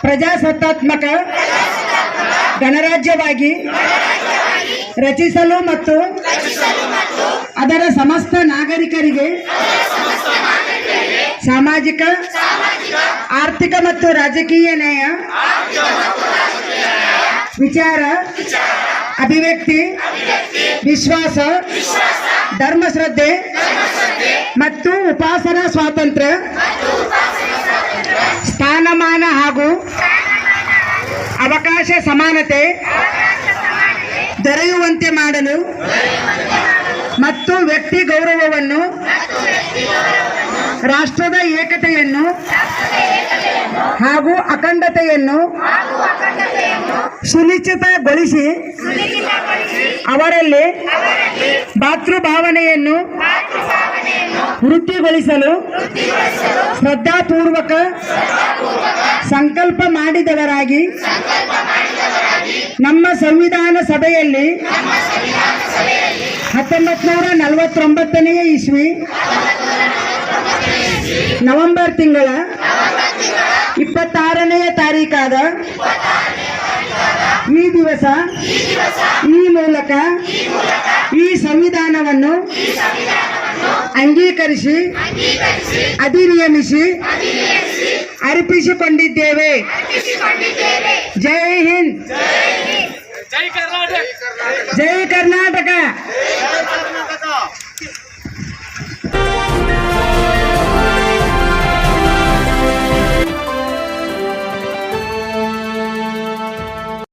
ಪ್ರಜಾಸತ್ತಾತ್ಮಕ, ಗಣರಾಜ್ಯವಾಗಿ ರಚಿಸಲು ಮತ್ತು ಅದರ ಸಮಸ್ತ ನಾಗರಿಕರಿಗೆ ಸಾಮಾಜಿಕ, ಆರ್ಥಿಕ ಮತ್ತು ರಾಜಕೀಯ ನ್ಯಾಯ, ವಿಚಾರ, ಅಭಿವ್ಯಕ್ತಿ, ವಿಶ್ವಾಸ, ಧರ್ಮಶ್ರದ್ಧೆ ಮತ್ತು ಉಪಾಸನಾ ಸ್ವಾತಂತ್ರ್ಯ ಹಾಗೂ ಅವಕಾಶ ಸಮಾನತೆ ದೊರೆಯುವಂತೆ ಮಾಡಲು ಮತ್ತು ವ್ಯಕ್ತಿ ಗೌರವವನ್ನು ರಾಷ್ಟ್ರದ ಏಕತೆಯನ್ನು ಹಾಗೂ ಅಖಂಡತೆಯನ್ನು ಸುನಿಶ್ಚಿತಗೊಳಿಸಿ ಅವರಲ್ಲಿ ಭಾತೃಭಾವನೆಯನ್ನು ವೃತ್ತಿಗೊಳಿಸಲು ಶ್ರದ್ಧಾಪೂರ್ವಕ ಸಂಕಲ್ಪ ಮಾಡಿದವರಾಗಿ ನಮ್ಮ ಸಂವಿಧಾನ ಸಭೆಯಲ್ಲಿ ಹತ್ತೊಂಬತ್ತು ನೂರ ನಲವತ್ತೊಂಬತ್ತನೆಯ ಇಸ್ವಿ ನವೆಂಬರ್ ತಿಂಗಳ ಇಪ್ಪತ್ತಾರನೆಯ ತಾರೀಕಾದ ಈ ದಿವಸ ಈ ಮೂಲಕ ಈ ಸಂವಿಧಾನವನ್ನು ಅಂಗೀಕರಿಸಿ ಅಧಿನಿಯಮಿಸಿ ಅರ್ಪಿಸಿಕೊಂಡಿದ್ದೇವೆ ಜೈ ಹಿಂದ್ ಜೈ ಕರ್ನಾಟಕ ಜೈ ಕರ್ನಾಟಕ